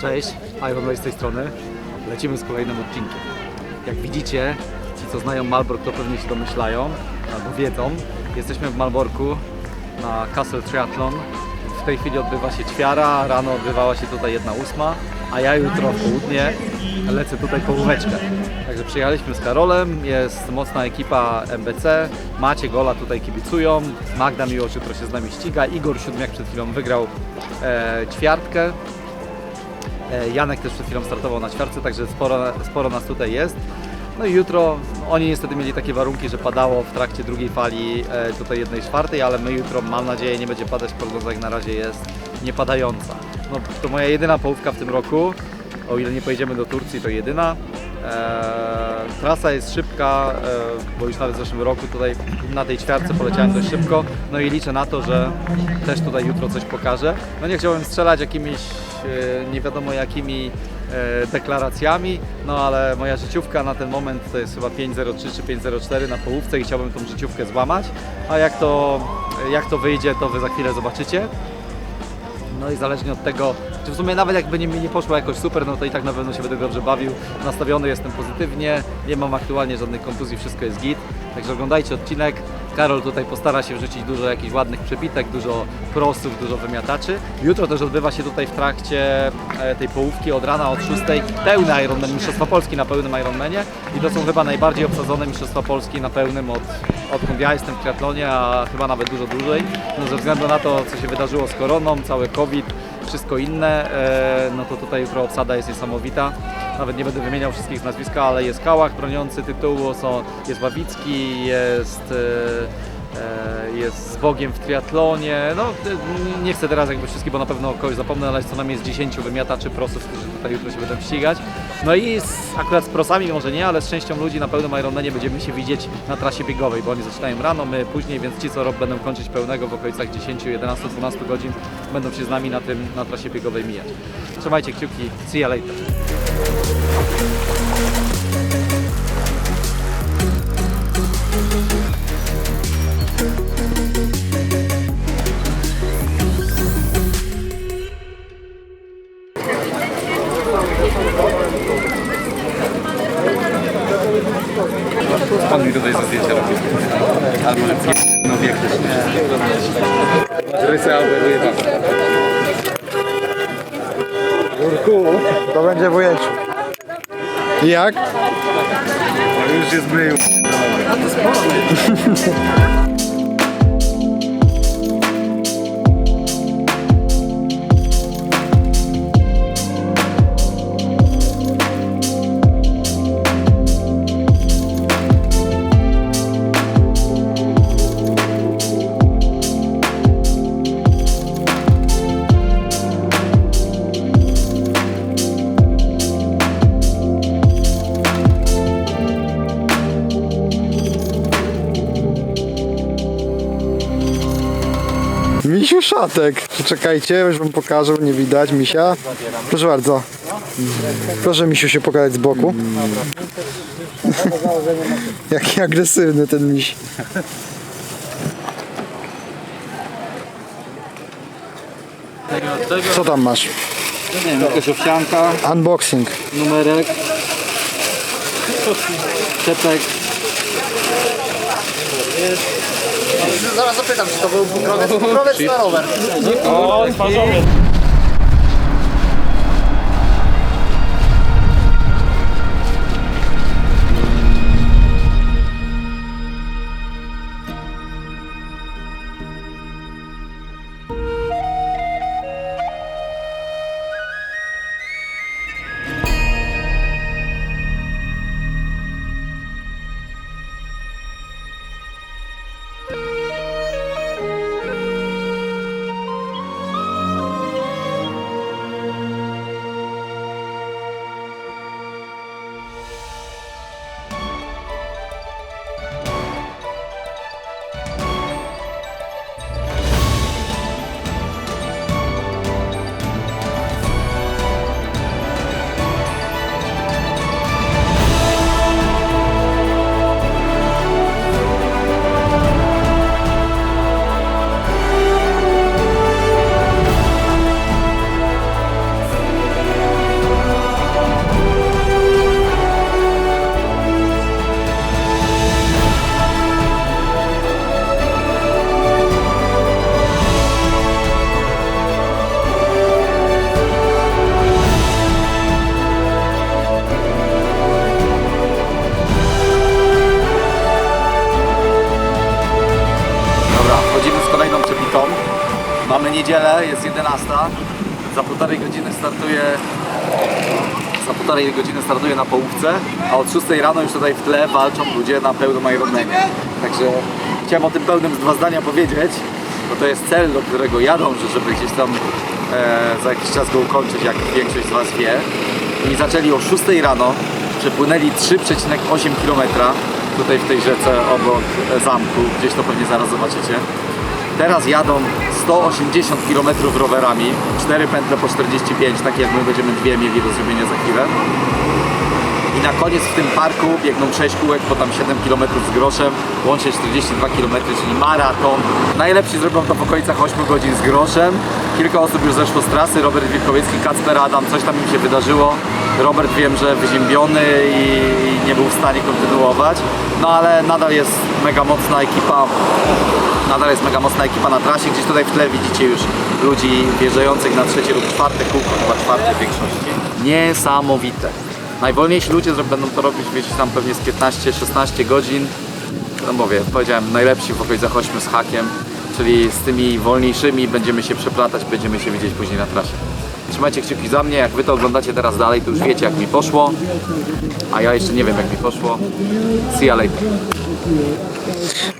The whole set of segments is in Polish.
Cześć, Lay z tej strony. Lecimy z kolejnym odcinkiem. Jak widzicie, ci co znają Malbork to pewnie się domyślają, albo wiedzą. Jesteśmy w Malborku na Castle Triathlon. W tej chwili odbywa się ćwiara, rano odbywała się tutaj jedna ósma, a ja jutro w południe lecę tutaj po łóweczkę. Także przyjechaliśmy z Karolem, jest mocna ekipa MBC, Macie Gola tutaj kibicują, Magda Miłosz jutro się z nami ściga, Igor Siódmiak przed chwilą wygrał e, ćwiartkę, Janek też przed chwilą startował na ćwiartce, także sporo, sporo nas tutaj jest. No i jutro oni niestety mieli takie warunki, że padało w trakcie drugiej fali e, tutaj jednej czwartej, ale my jutro mam nadzieję nie będzie padać, prognoza jak na razie jest niepadająca. No to moja jedyna połówka w tym roku, o ile nie pojedziemy do Turcji to jedyna. Eee, trasa jest szybka, e, bo już nawet w zeszłym roku tutaj na tej ćwiartce poleciałem dość szybko, no i liczę na to, że też tutaj jutro coś pokażę. No nie chciałbym strzelać jakimiś e, nie wiadomo jakimi e, deklaracjami, no ale moja życiówka na ten moment to jest chyba 5.03 czy 5.04 na połówce i chciałbym tą życiówkę złamać, a jak to, jak to wyjdzie, to Wy za chwilę zobaczycie. No i zależnie od tego, czy w sumie nawet jakby nie, nie poszło jakoś super, no to i tak na pewno się będę dobrze bawił. Nastawiony jestem pozytywnie, nie mam aktualnie żadnych kontuzji, wszystko jest git. Także oglądajcie odcinek. Karol tutaj postara się wrzucić dużo jakichś ładnych przebitek, dużo prostów, dużo wymiataczy. Jutro też odbywa się tutaj w trakcie e, tej połówki od rana, od 6 pełny Ironman, Mistrzostwa Polski na pełnym Ironmanie i to są chyba najbardziej obsadzone Mistrzostwa Polski na pełnym od, odkąd ja jestem w triatlonie, a chyba nawet dużo dłużej. No ze względu na to, co się wydarzyło z koroną, cały COVID, wszystko inne, e, no to tutaj jutro obsada jest niesamowita. Nawet nie będę wymieniał wszystkich z nazwiska, ale jest Kałach broniący tytułu, są, jest Bawicki, jest, e, jest z Bogiem w triatlonie. No e, nie chcę teraz jakby wszystkich, bo na pewno kogoś zapomnę, ale co najmniej jest 10 wymiataczy prosów, którzy tutaj jutro się będą ścigać. No i z, akurat z prosami może nie, ale z częścią ludzi na pełnym Ironmanie będziemy się widzieć na trasie biegowej, bo oni zaczynają rano, my później, więc ci co rok będą kończyć pełnego w okolicach 10, 11, 12 godzin będą się z nami na tym na trasie biegowej mijać. Trzymajcie kciuki, see you later. Jak? Już jest mył. Misiu szatek. Czekajcie, już wam pokażę, nie widać misia. Proszę bardzo. Proszę misiu się pokazać z boku. Jaki agresywny ten miś. Co tam masz? Nie wiem, jakaś owsianka, Unboxing. numerek, czepek. Zaraz zapytam, czy to był bukrowiec, bukrowiec na rower. Startuje za półtorej godziny startuje na połówce, a od 6 rano już tutaj w tle walczą ludzie na pełnym Ironmanie. Także chciałem o tym pełnym z dwa zdania powiedzieć, bo to jest cel, do którego ja dążę, żeby gdzieś tam e, za jakiś czas go ukończyć, jak większość z Was wie. I zaczęli o 6 rano, przepłynęli 3,8 km tutaj w tej rzece obok zamku, gdzieś to pewnie zaraz zobaczycie. Teraz jadą 180 km rowerami, 4 pętle po 45, tak jak my będziemy dwie mieli do zrobienia za chwilę. I na koniec w tym parku biegną 6 kółek po tam 7 km z groszem, łącznie 42 km, czyli maraton. Najlepsi zrobią to w okolicach 8 godzin z groszem. Kilka osób już zeszło z trasy, Robert Wilkowiecki, Kacper Adam, coś tam im się wydarzyło. Robert wiem, że wyziębiony i nie był w stanie kontynuować, no ale nadal jest mega mocna ekipa nadal jest mega mocna ekipa na trasie. Gdzieś tutaj w tle widzicie już ludzi wjeżdżających na trzecie lub czwarte kółko, chyba czwarte w większości. Niesamowite. Najwolniejsi ludzie będą to robić gdzieś tam pewnie z 15-16 godzin. No mówię, powiedziałem, najlepsi w okolicach 8 z hakiem, czyli z tymi wolniejszymi będziemy się przeplatać, będziemy się widzieć później na trasie. Trzymajcie kciuki za mnie, jak wy to oglądacie teraz dalej, to już wiecie jak mi poszło, a ja jeszcze nie wiem jak mi poszło. See you later.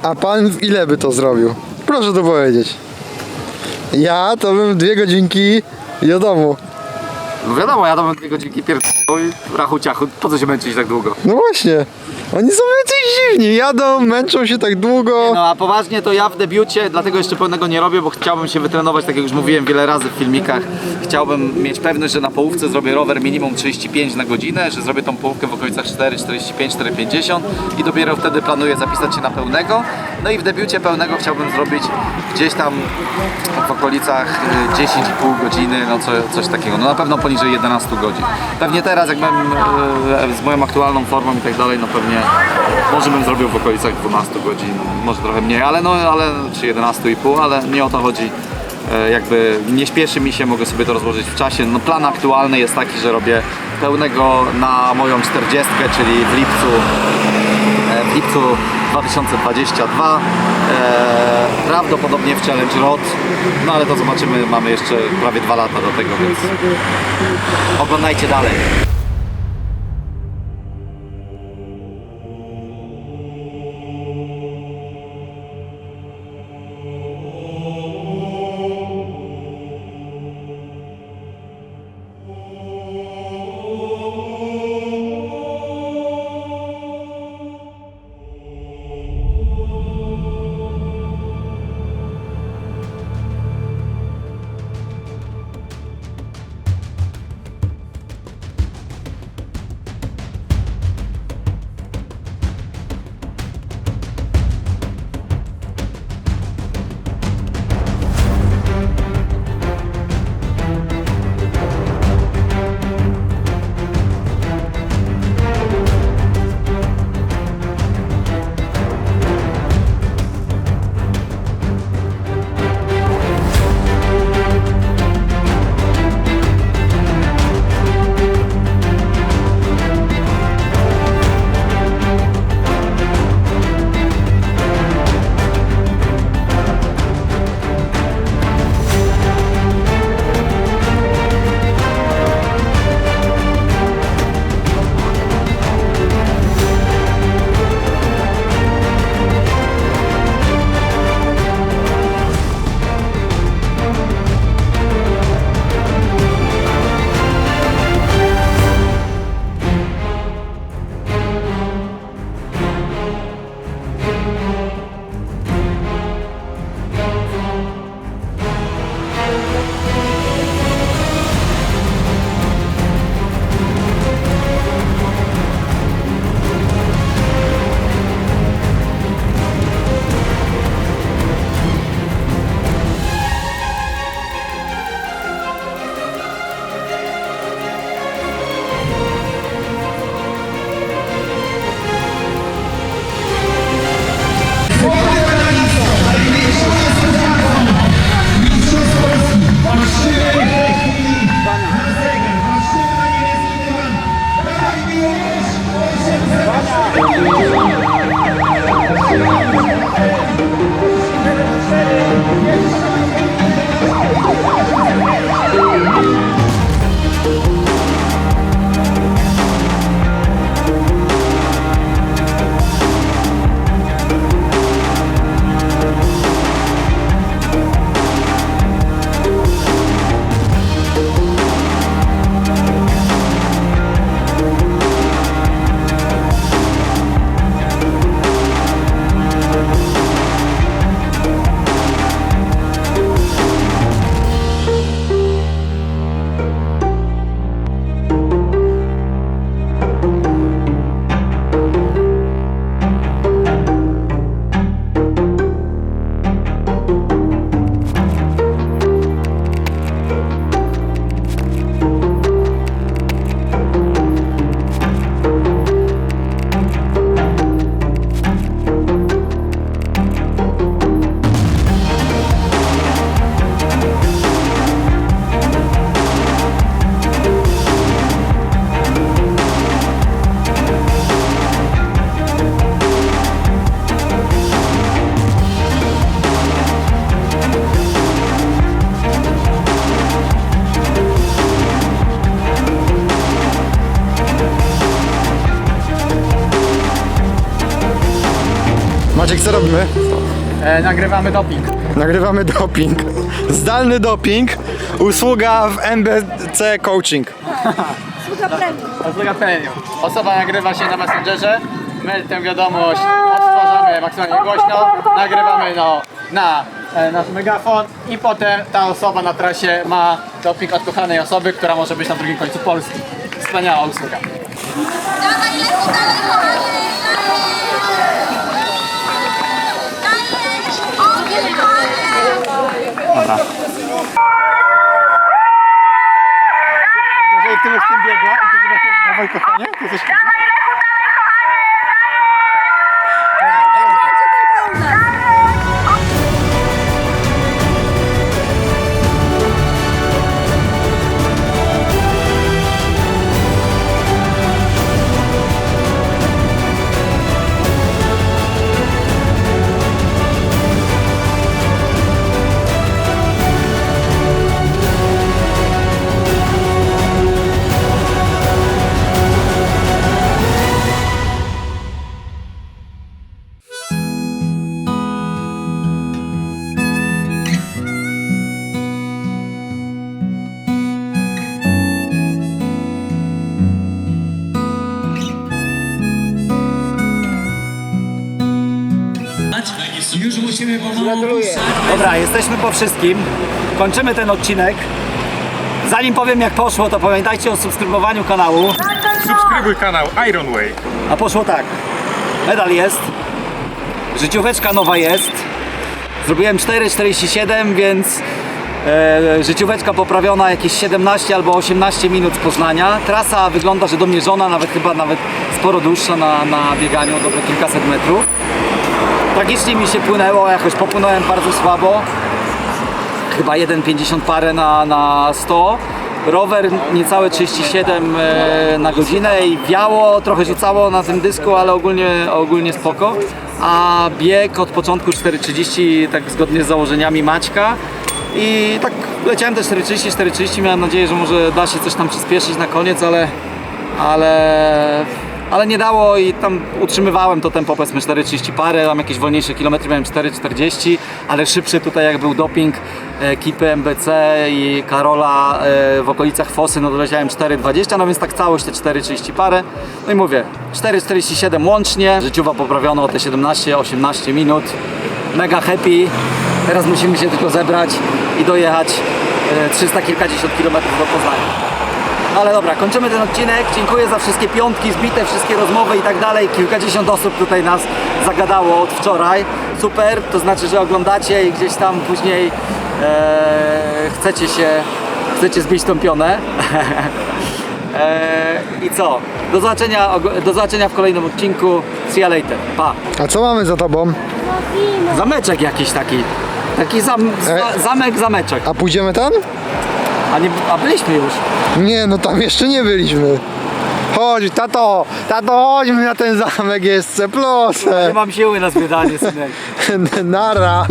A pan w ile by to zrobił? Proszę to powiedzieć. Ja to bym dwie godzinki i do domu. No wiadomo, ja tam dwie godzinki pierdolę i rachu ciachu, po co się męczyć tak długo? No właśnie. Oni są jacyś dziwni, jadą, męczą się tak długo. No a poważnie to ja w debiucie, dlatego jeszcze pełnego nie robię, bo chciałbym się wytrenować, tak jak już mówiłem wiele razy w filmikach. Chciałbym mieć pewność, że na połówce zrobię rower minimum 35 na godzinę, że zrobię tą połówkę w okolicach 4,45, 4,50 i dopiero wtedy planuję zapisać się na pełnego. No i w debiucie pełnego chciałbym zrobić gdzieś tam w okolicach y, 10,5 godziny, no co, coś takiego. No na pewno poniżej 11 godzin. Pewnie teraz, jakbym y, z moją aktualną formą i tak dalej, no pewnie może bym zrobił w okolicach 12 godzin, może trochę mniej, ale no, ale czy 11,5, ale nie o to chodzi. E, Jakby nie śpieszy mi się, mogę sobie to rozłożyć w czasie. No plan aktualny jest taki, że robię pełnego na moją 40, czyli w lipcu e, w lipcu 2022 e, prawdopodobnie w Challenge Road. No ale to zobaczymy, mamy jeszcze prawie dwa lata do tego, więc oglądajcie dalej co robimy? E, nagrywamy doping. Nagrywamy doping. Zdalny doping. Usługa w MBC Coaching. Rozlega premium. Osoba nagrywa się na Messengerze, my tę wiadomość odtwarzamy maksymalnie głośno, nagrywamy no, na e, nasz megafon i potem ta osoba na trasie ma doping od kochanej osoby, która może być na drugim końcu Polski. Wspaniała usługa. Dobra. Jeżeli ty byś tym biegła i ty zobaczysz, dawaj kochanie, ty jesteś Dobra, jesteśmy po wszystkim. Kończymy ten odcinek. Zanim powiem jak poszło, to pamiętajcie o subskrybowaniu kanału. Subskrybuj kanał Ironway. A poszło tak. Medal jest. Życióweczka nowa jest. Zrobiłem 4,47, więc e, życióweczka poprawiona jakieś 17 albo 18 minut z Poznania. Trasa wygląda, że domierzona, nawet chyba nawet sporo dłuższa na, na bieganiu, dobre kilkaset metrów. Tragicznie mi się płynęło, jakoś popłynąłem bardzo słabo. Chyba 1,50 parę na, na 100. Rower niecałe 37 e, na godzinę i wiało, trochę rzucało na tym dysku, ale ogólnie, ogólnie spoko. A bieg od początku 4,30 tak zgodnie z założeniami Maćka. I tak leciałem też 4,30, 4,30, miałem nadzieję, że może da się coś tam przyspieszyć na koniec, ale, ale, ale nie dało i tam utrzymywałem to tempo powiedzmy 4,30 parę, tam jakieś wolniejsze kilometry miałem 4,40, ale szybszy tutaj jak był doping e, ekipy MBC i Karola e, w okolicach Fosy, no to leciałem 4,20, no więc tak całość te 4,30 parę. No i mówię, 4,47 łącznie, życiowa poprawiono o te 17-18 minut, mega happy. Teraz musimy się tylko zebrać i dojechać e, 300 kilkadziesiąt kilometrów do Poznania. Ale dobra, kończymy ten odcinek. Dziękuję za wszystkie piątki zbite, wszystkie rozmowy i tak dalej. Kilkadziesiąt osób tutaj nas zagadało od wczoraj. Super, to znaczy, że oglądacie i gdzieś tam później e, chcecie się, chcecie zbić tą pionę. e, I co? Do zobaczenia, do zobaczenia w kolejnym odcinku. See you later. Pa. A co mamy za tobą? Zameczek jakiś taki. Taki zam, za, zamek, zameczek. A pójdziemy tam? A, nie, a byliśmy już. Nie, no tam jeszcze nie byliśmy. Chodź, tato, tato, chodźmy na ten zamek jeszcze, Nie proszę. mam siły na zwiedzanie, synek. Nara.